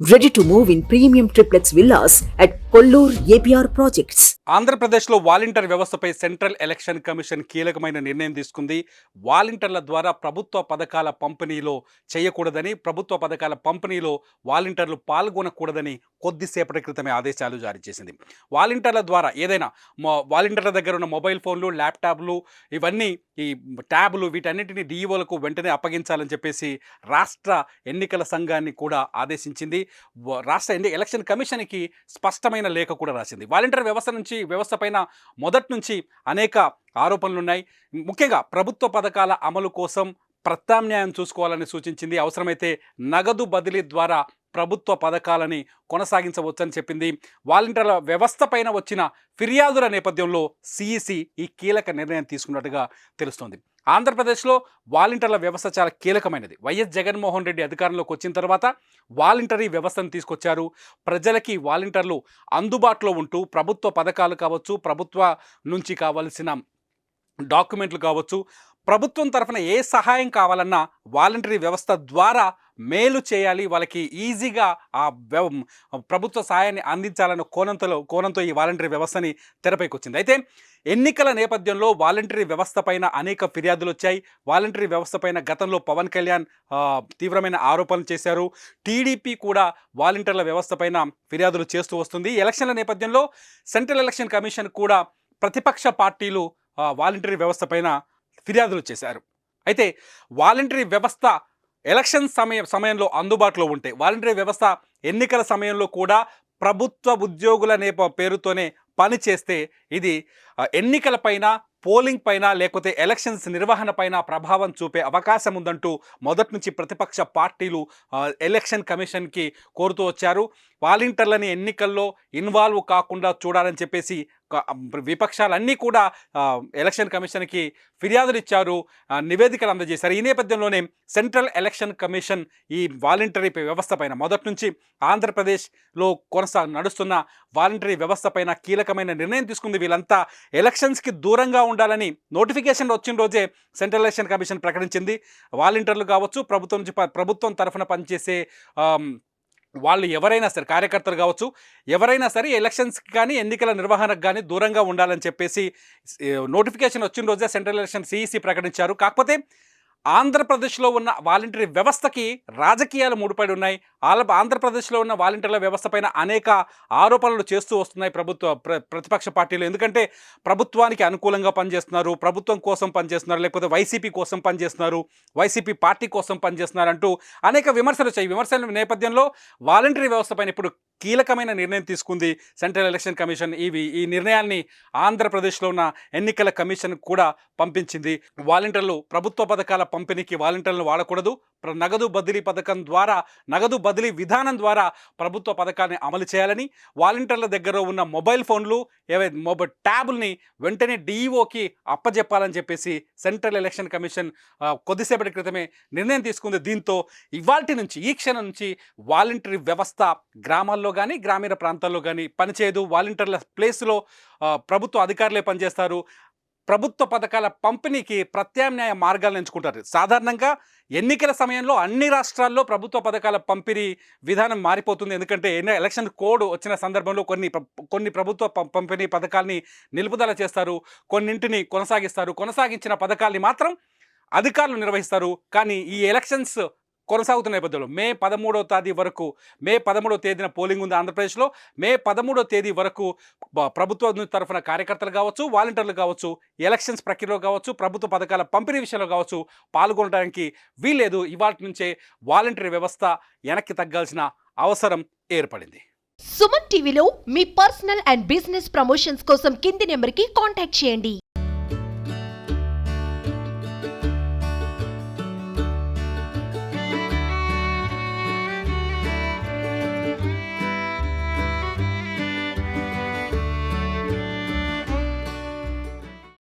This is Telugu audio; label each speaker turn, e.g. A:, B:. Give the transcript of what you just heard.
A: Ready to move in premium triplex villas at Kollur APR projects.
B: ఆంధ్రప్రదేశ్లో వాలంటీర్ వ్యవస్థపై సెంట్రల్ ఎలక్షన్ కమిషన్ కీలకమైన నిర్ణయం తీసుకుంది. వాలంటీర్ల ద్వారా ప్రభుత్వ పథకాల పంపిణీలో చేయకూడదని ప్రభుత్వ పథకాల పంపిణీలో వాలంటీర్లు పాల్గొనకూడదని కొద్దిసేపటి క్రితమే ఆదేశాలు జారీ చేసింది. వాలంటీర్ల ద్వారా ఏదైనా వాలంటీర్ల దగ్గర ఉన్న మొబైల్ ఫోన్లు ల్యాప్టాప్లు ఇవన్నీ ఈ ట్యాబ్లు వీటన్నిటిని డిఈఓలకు వెంటనే అప్పగించాలని చెప్పేసి రాష్ట్ర ఎన్నికల సంఘాన్ని కూడా ఆదేశించింది. రాష్ట్ర ఎన్ని ఎలక్షన్ కమిషన్కి స్పష్టమైన లేఖ కూడా రాసింది. వాలంటీర్ వ్యవస్థ నుంచి వ్యవస్థ పైన మొదటి నుంచి అనేక ఆరోపణలున్నాయి ముఖ్యంగా ప్రభుత్వ పథకాల అమలు కోసం ప్రత్యామ్నాయం చూసుకోవాలని సూచించింది. అవసరమైతే నగదు బదిలీ ద్వారా ప్రభుత్వ పథకాలని కొనసాగించవచ్చని చెప్పింది. వాలంటీర్ల వ్యవస్థ పైన వచ్చిన ఫిర్యాదుల నేపథ్యంలో సిఈసి ఈ కీలక నిర్ణయం తీసుకున్నట్టుగా తెలుస్తోంది. ఆంధ్రప్రదేశ్లో వాలంటీర్ల వ్యవస్థ చాలా కీలకమైనది. వైఎస్ జగన్మోహన్ రెడ్డి అధికారంలోకి వచ్చిన తర్వాత వాలంటరీ వ్యవస్థను తీసుకొచ్చారు. ప్రజలకి వాలంటీర్లు అందుబాటులో ఉంటూ ప్రభుత్వ పథకాలు కావచ్చు ప్రభుత్వ నుంచి కావలసిన డాక్యుమెంట్లు కావచ్చు ప్రభుత్వం తరఫున ఏ సహాయం కావాలన్నా వాలంటరీ వ్యవస్థ ద్వారా మేలు చేయాలి. వాళ్ళకి ఈజీగా ఆ వ్యవ- ప్రభుత్వ సహాయాన్ని అందించాలన్న కోణంతో కోణంతో ఈ వాలంటరీ వ్యవస్థని తెరపైకి వచ్చింది అయితే ఎన్నికల నేపథ్యంలో వాలంటరీ వ్యవస్థ పైన అనేక ఫిర్యాదులు వచ్చాయి. వాలంటరీ వ్యవస్థ పైన గతంలో పవన్ కళ్యాణ్ తీవ్రమైన ఆరోపణలు చేశారు. టీడీపీ కూడా వాలంటీర్ల వ్యవస్థ పైన ఫిర్యాదులు చేస్తూ వస్తుంది. ఎలక్షన్ల నేపథ్యంలో సెంట్రల్ ఎలక్షన్ కమిషన్ కూడా ప్రతిపక్ష పార్టీలు వాలంటరీ వ్యవస్థ పైన ఫిర్యాదులు చేశారు. అయితే వాలంటరీ వ్యవస్థ ఎలక్షన్ సమయ సమయంలో అందుబాటులో ఉంటే వాలంటరీ వ్యవస్థ ఎన్నికల సమయంలో కూడా ప్రభుత్వ ఉద్యోగుల నేప పేరుతోనే పని చేస్తే ఇది ఎన్నికల ఎన్నికలపైన పోలింగ్ పైన లేకపోతే ఎలక్షన్స్ నిర్వహణ పైన ప్రభావం చూపే అవకాశం ఉందంటూ మొదటి నుంచి ప్రతిపక్ష పార్టీలు ఎలక్షన్ కమిషన్కి కోరుతూ వచ్చారు. వాలంటీర్లని ఎన్నికల్లో ఇన్వాల్వ్ కాకుండా చూడాలని చెప్పేసి విపక్షాలన్నీ కూడా ఎలక్షన్ కమిషన్కి ఫిర్యాదులు ఇచ్చారు నివేదికలు అందజేశారు. ఈ నేపథ్యంలోనే సెంట్రల్ ఎలక్షన్ కమిషన్ ఈ వాలంటరీ వ్యవస్థ పైన మొదటి నుంచి ఆంధ్రప్రదేశ్లో కొనసా నడుస్తున్న వాలంటరీ వ్యవస్థ పైన కీలకమైన నిర్ణయం తీసుకుంది. వీళ్ళంతా ఎలక్షన్స్కి దూరంగా ఉండాలని నోటిఫికేషన్ వచ్చిన రోజే సెంట్రల్ ఎలక్షన్ కమిషన్ ప్రకటించింది. వాలంటీర్లు కావచ్చు ప్రభుత్వం నుంచి ప- ప్రభుత్వం తరఫున పనిచేసే వాళ్ళు ఎవరైనా సరే కార్యకర్తలు కావచ్చు ఎవరైనా సరే ఎలక్షన్స్కి కానీ ఎన్నికల నిర్వహణకు కానీ దూరంగా ఉండాలని చెప్పేసి నోటిఫికేషన్ వచ్చిన రోజే సెంట్రల్ ఎలక్షన్ సిఈసి ప్రకటించారు. కాకపోతే ఆంధ్రప్రదేశ్లో ఉన్న వాలంటరీ వ్యవస్థకి రాజకీయాలు ముడిపడి ఉన్నాయి. ఆల ఆంధ్రప్రదేశ్లో ఉన్న వాలంటీర్ల వ్యవస్థ పైన అనేక ఆరోపణలు చేస్తూ వస్తున్నాయి ప్రభుత్వ ప్ర ప్రతిపక్ష పార్టీలు. ఎందుకంటే ప్రభుత్వానికి అనుకూలంగా పనిచేస్తున్నారు ప్రభుత్వం కోసం పనిచేస్తున్నారు లేకపోతే వైసీపీ కోసం పనిచేస్తున్నారు వైసీపీ పార్టీ కోసం పనిచేస్తున్నారు అంటూ అనేక విమర్శలు వచ్చాయి. విమర్శల నేపథ్యంలో వాలంటరీ వ్యవస్థపైన ఇప్పుడు కీలకమైన నిర్ణయం తీసుకుంది సెంట్రల్ ఎలక్షన్ కమిషన్. ఇవి ఈ నిర్ణయాన్ని ఆంధ్రప్రదేశ్లో ఉన్న ఎన్నికల కమిషన్ కూడా పంపించింది. వాలంటీర్లు ప్రభుత్వ పథకాల పంపిణీకి వాలంటీర్లను వాడకూడదు. నగదు బదిలీ పథకం ద్వారా నగదు బదిలీ విధానం ద్వారా ప్రభుత్వ పథకాన్ని అమలు చేయాలని వాలంటీర్ల దగ్గర ఉన్న మొబైల్ ఫోన్లు ఏవై మొబైల్ ట్యాబుల్ని వెంటనే డిఈఓకి అప్పజెప్పాలని చెప్పేసి సెంట్రల్ ఎలక్షన్ కమిషన్ కొద్దిసేపటి క్రితమే నిర్ణయం తీసుకుంది. దీంతో ఇవాల్టి నుంచి ఈ క్షణం నుంచి వాలంటరీ వ్యవస్థ గ్రామాల్లో కానీ గ్రామీణ ప్రాంతాల్లో కానీ పనిచేయదు. వాలంటీర్ల ప్లేస్లో ప్రభుత్వ అధికారులే పనిచేస్తారు. ప్రభుత్వ పథకాల పంపిణీకి ప్రత్యామ్నాయ మార్గాలను ఎంచుకుంటారు. సాధారణంగా ఎన్నికల సమయంలో అన్ని రాష్ట్రాల్లో ప్రభుత్వ పథకాల పంపిణీ విధానం మారిపోతుంది. ఎందుకంటే ఎలక్షన్ కోడ్ వచ్చిన సందర్భంలో కొన్ని కొన్ని ప్రభుత్వ పం- పంపిణీ పథకాల్ని నిలుపుదల చేస్తారు. కొన్నింటిని కొనసాగిస్తారు. కొనసాగించిన పథకాల్ని మాత్రం అధికారులు నిర్వహిస్తారు. కానీ ఈ ఎలక్షన్స్ కొనసాగుతున్న నేపథ్యంలో మే పదమూడవ తేదీ వరకు మే పదమూడవ తేదీన పోలింగ్ ఉంది ఆంధ్రప్రదేశ్లో. మే పదమూడవ తేదీ వరకు ప్రభుత్వ ప్రభుత్వం తరఫున కార్యకర్తలు కావచ్చు వాలంటీర్లు కావచ్చు ఎలక్షన్స్ ప్రక్రియలో కావచ్చు ప్రభుత్వ పథకాల పంపిణీ విషయంలో కావచ్చు పాల్గొనడానికి వీల్లేదు. ఇవాటి నుంచే వాలంటీర్ వ్యవస్థ వెనక్కి తగ్గాల్సిన అవసరం ఏర్పడింది.
C: సుమన్ టీవీలో మీ పర్సనల్ అండ్ బిజినెస్ ప్రమోషన్స్ కోసం కింది నెంబర్కి కాంటాక్ట్ చేయండి.